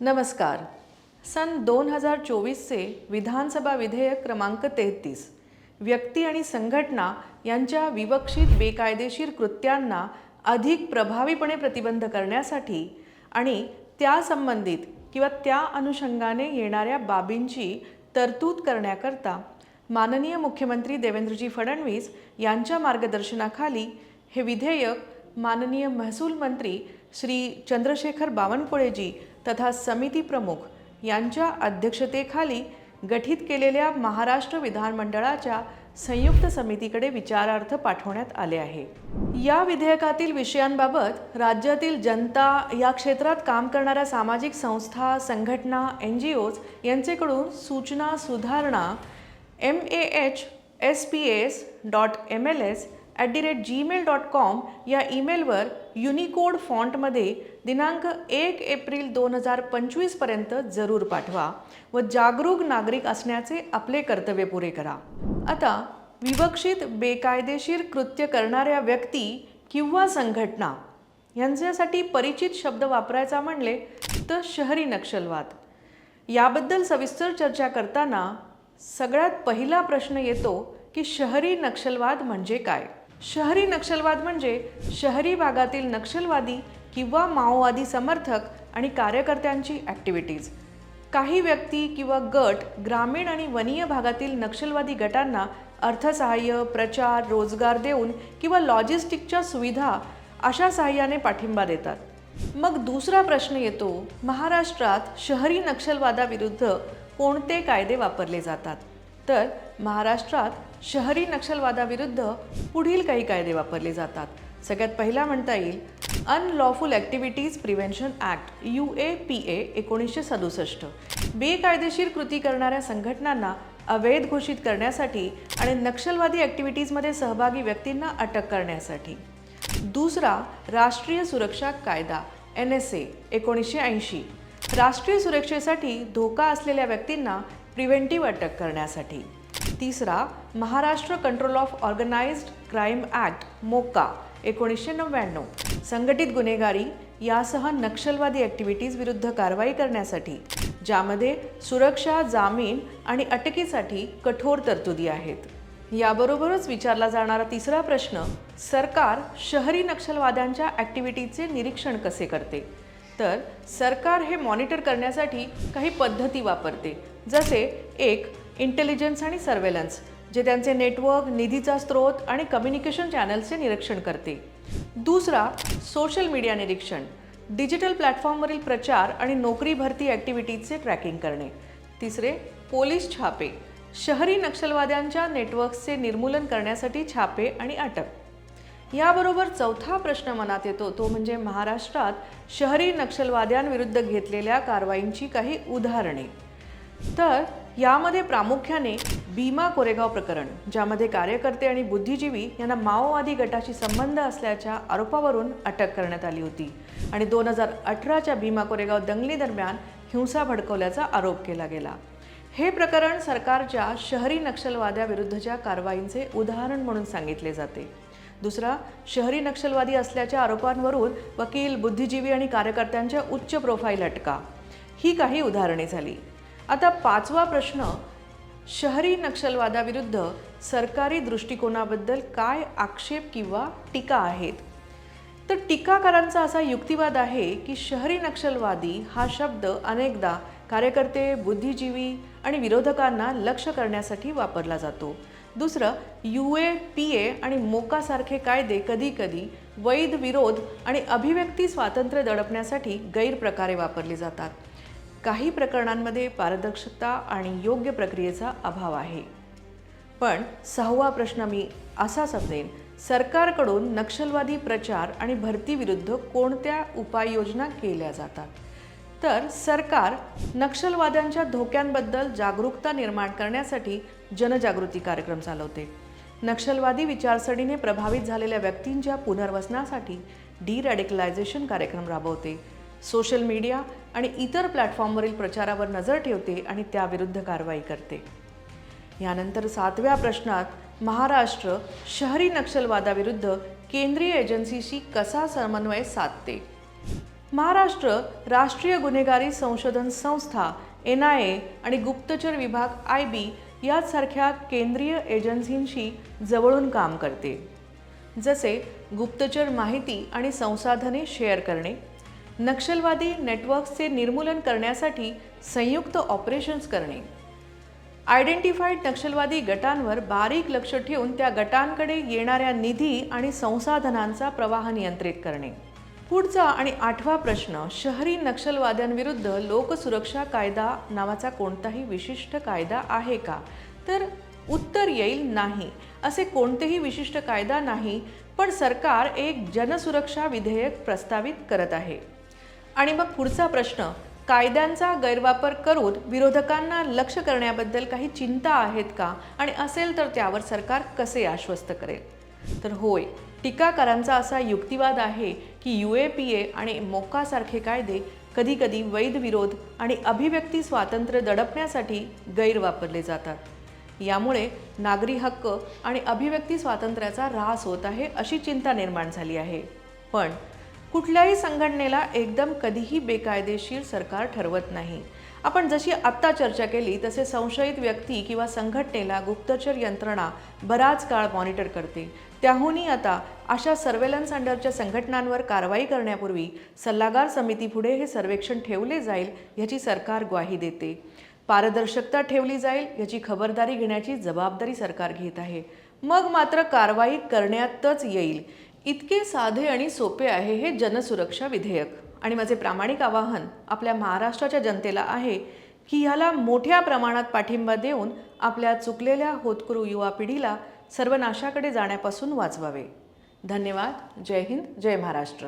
नमस्कार. सन दोन हजार चोवीसचे विधानसभा विधेयक क्रमांक तेहतीस. व्यक्ती आणि संघटना यांच्या विवक्षित बेकायदेशीर कृत्यांना अधिक प्रभावीपणे प्रतिबंध करण्यासाठी आणि त्या संबंधित किंवा त्या अनुषंगाने येणाऱ्या बाबींची तरतूद करण्याकरता माननीय मुख्यमंत्री देवेंद्रजी फडणवीस यांच्या मार्गदर्शनाखाली हे विधेयक माननीय महसूल मंत्री श्री चंद्रशेखर बावनकुळेजी तथा समिती प्रमुख यांच्या अध्यक्षतेखाली गठीत केलेल्या महाराष्ट्र विधानमंडळाच्या संयुक्त समितीकडे विचारार्थ पाठवण्यात आले आहे. या विधेयकातील विषयांबाबत राज्यातील जनता या क्षेत्रात काम करणाऱ्या सामाजिक संस्था संघटना एन जी ओज यांचेकडून सूचना सुधारणा M A H S P S dot M L S at the rate Gmail dot com या ईमेलवर युनिकोड फॉन्टमध्ये दिनांक एक एप्रिल दोन हजार पंचवीसपर्यंत जरूर पाठवा व जागरूक नागरिक असण्याचे आपले कर्तव्य पुरे करा. आता विवक्षित बेकायदेशीर कृत्य करणाऱ्या व्यक्ती किंवा संघटना यांच्यासाठी परिचित शब्द वापरायचा म्हणले तर शहरी नक्षलवाद. याबद्दल सविस्तर चर्चा करताना सगळ्यात पहिला प्रश्न येतो की शहरी नक्षलवाद म्हणजे काय? शहरी नक्षलवाद म्हणजे शहरी भागातील नक्षलवादी किंवा माओवादी समर्थक आणि कार्यकर्त्यांची ॲक्टिव्हिटीज काही व्यक्ती किंवा गट ग्रामीण आणि वनीय भागातील नक्षलवादी गटांना अर्थसहाय्य प्रचार रोजगार देऊन किंवा लॉजिस्टिकच्या सुविधा अशा सहाय्याने पाठिंबा देतात. मग दुसरा प्रश्न येतो महाराष्ट्रात शहरी नक्षलवादाविरुद्ध कोणते कायदे वापरले जातात? तर महाराष्ट्रात शहरी नक्षलवादाविरुद्ध पुढील काही कायदे वापरले जातात. सगळ्यात पहिला म्हणता येईल unlawful activities prevention act U A P A एकोणीसशे सदुसष्ट. बेकायदेशीर कृती करणाऱ्या संघटनांना अवैध घोषित करण्यासाठी आणि नक्षलवादी ॲक्टिव्हिटीजमध्ये सहभागी व्यक्तींना अटक करण्यासाठी. दुसरा राष्ट्रीय सुरक्षा कायदा एन एस ए एकोणीसशे ऐंशी. राष्ट्रीय सुरक्षेसाठी धोका असलेल्या व्यक्तींना प्रिव्हेंटिव्ह अटक करण्यासाठी. तिसरा Maharashtra control of organised crime act MCOCA एकोणीसशे नव्याण्णव. संघटित गुन्हेगारी यासह नक्षलवादी ॲक्टिव्हिटीज विरुद्ध कारवाई करण्यासाठी ज्यामध्ये सुरक्षा जामीन आणि अटकेसाठी कठोर तरतुदी आहेत. याबरोबरच विचारला जाणारा तिसरा प्रश्न सरकार शहरी नक्षलवाद्यांच्या ॲक्टिव्हिटीजचे निरीक्षण कसे करते? तर सरकार हे मॉनिटर करण्यासाठी काही पद्धती वापरते जसे एक इंटेलिजन्स आणि सर्वेलन्स जे त्यांचे नेटवर्क निधीचा स्रोत आणि कम्युनिकेशन चॅनल्सचे निरीक्षण करते. दुसरा सोशल मीडिया निरीक्षण. डिजिटल प्लॅटफॉर्मवरील प्रचार आणि नोकरी भरती ॲक्टिव्हिटीजचे ट्रॅकिंग करणे. तिसरे पोलीस छापे. शहरी नक्षलवाद्यांच्या नेटवर्क्सचे निर्मूलन करण्यासाठी छापे आणि अटक. याबरोबर चौथा प्रश्न मनात येतो तो म्हणजे महाराष्ट्रात शहरी नक्षलवाद्यांविरुद्ध घेतलेल्या कारवाईंची काही उदाहरणे. तर यामध्ये प्रामुख्याने भीमा कोरेगाव प्रकरण ज्यामध्ये कार्यकर्ते आणि बुद्धिजीवी यांना माओवादी गटाशी संबंध असल्याच्या आरोपावरून अटक करण्यात आली होती. आणि दोन हजार अठराच्या भीमा कोरेगाव दंगलीदरम्यान हिंसा भडकवल्याचा आरोप केला गेला. हे प्रकरण सरकारच्या शहरी नक्षलवाद्याविरुद्धच्या कारवाईंचे उदाहरण म्हणून सांगितले जाते. दुसरा शहरी नक्षलवादी असल्याच्या आरोपांवरून वकील बुद्धिजीवी आणि कार्यकर्त्यांच्या उच्च प्रोफाईल अटका. ही काही उदाहरणे झाली. आता पाचवा प्रश्न शहरी नक्षलवादाविरुद्ध सरकारी दृष्टिकोनाबद्दल काय आक्षेप किंवा टीका आहेत? तर टीकाकारांचा असा युक्तिवाद आहे की शहरी नक्षलवादी हा शब्द अनेकदा कार्यकर्ते बुद्धिजीवी आणि विरोधकांना लक्ष करण्यासाठी वापरला जातो. दुसरं यू ए पी ए आणि मोकासारखे कायदे कधीकधी वैध विरोध आणि अभिव्यक्ती स्वातंत्र्य दडपण्यासाठी गैरप्रकारे वापरले जातात. काही प्रकरणांमध्ये पारदर्शकता आणि योग्य प्रक्रियेचा अभाव आहे. पण सहावा प्रश्न मी असा समजेन सरकारकडून नक्षलवादी प्रचार आणि भरतीविरुद्ध कोणत्या उपाययोजना केल्या जातात? तर सरकार नक्षलवाद्यांच्या धोक्यांबद्दल जागरूकता निर्माण करण्यासाठी जनजागृती कार्यक्रम चालवते. नक्षलवादी विचारसरणीने प्रभावित झालेल्या व्यक्तींच्या पुनर्वसनासाठी डी रॅडिकलायझेशन कार्यक्रम राबवते. सोशल मीडिया आणि इतर प्लॅटफॉर्मवरील प्रचारावर नजर ठेवते आणि त्याविरुद्ध कारवाई करते. यानंतर सातव्या प्रश्नात महाराष्ट्र शहरी नक्षलवादाविरुद्ध केंद्रीय एजन्सीशी कसा समन्वय साधते? महाराष्ट्र राष्ट्रीय गुन्हेगारी संशोधन संस्था एन आय ए आणि गुप्तचर विभाग आय बी यासारख्या केंद्रीय एजन्सींशी जवळून काम करते. जसे गुप्तचर माहिती आणि संसाधने शेअर करणे नक्षलवादी नेटवर्क्सचे निर्मूलन करण्यासाठी संयुक्त ऑपरेशन्स करणे. आयडेंटिफाईड नक्षलवादी गटांवर बारीक लक्ष ठेवून त्या गटांकडे येणाऱ्या निधी आणि संसाधनांचा प्रवाह नियंत्रित करणे. पुढचा आणि आठवा प्रश्न शहरी नक्षलवाद्यांविरुद्ध लोकसुरक्षा कायदा नावाचा कोणताही विशिष्ट कायदा आहे का? तर उत्तर येईल नाही. असे कोणतेही विशिष्ट कायदा नाही पण सरकार एक जनसुरक्षा विधेयक प्रस्तावित करत आहे. आणि मग पुढचा प्रश्न कायद्यांचा गैरवापर करून विरोधकांना लक्ष करण्याबद्दल काही चिंता आहेत का? आणि असेल तर त्यावर सरकार कसे आश्वस्त करेल? तर होय टीकाकारांचा असा युक्तिवाद आहे की यू ए पी ए आणि मोक्कासारखे कायदे कधीकधी वैध विरोध आणि अभिव्यक्ती स्वातंत्र्य दडपण्यासाठी गैरवापरले जातात. यामुळे नागरी हक्क आणि अभिव्यक्ती स्वातंत्र्याचा ऱ्हास होत आहे अशी चिंता निर्माण झाली आहे. पण कुठल्याही संघटनेला एकदम कधीही बेकायदेशीर सरकार ठरवत नाही. आपण जशी आत्ता चर्चा केली तसे संशयित व्यक्ती किंवा संघटनेला गुप्तचर यंत्रणा बराच काळ मॉनिटर करते. त्याहूनही आता अशा सर्वेलन्स अंडरच्या संघटनांवर कारवाई करण्यापूर्वी सल्लागार समितीपुढे हे सर्वेक्षण ठेवले जाईल याची सरकार ग्वाही देते. पारदर्शकता ठेवली जाईल याची खबरदारी घेण्याची जबाबदारी सरकार घेत आहे. मग मात्र कारवाई करण्यातच येईल. इतके साधे आणि सोपे आहे हे जनसुरक्षा विधेयक. आणि माझे प्रामाणिक आवाहन आपल्या महाराष्ट्राच्या जनतेला आहे की ह्याला मोठ्या प्रमाणात पाठिंबा देऊन आपल्या चुकलेल्या होतकरू युवा पिढीला सर्वनाशाकडे जाण्यापासून वाचवावे. धन्यवाद. जय हिंद. जय महाराष्ट्र.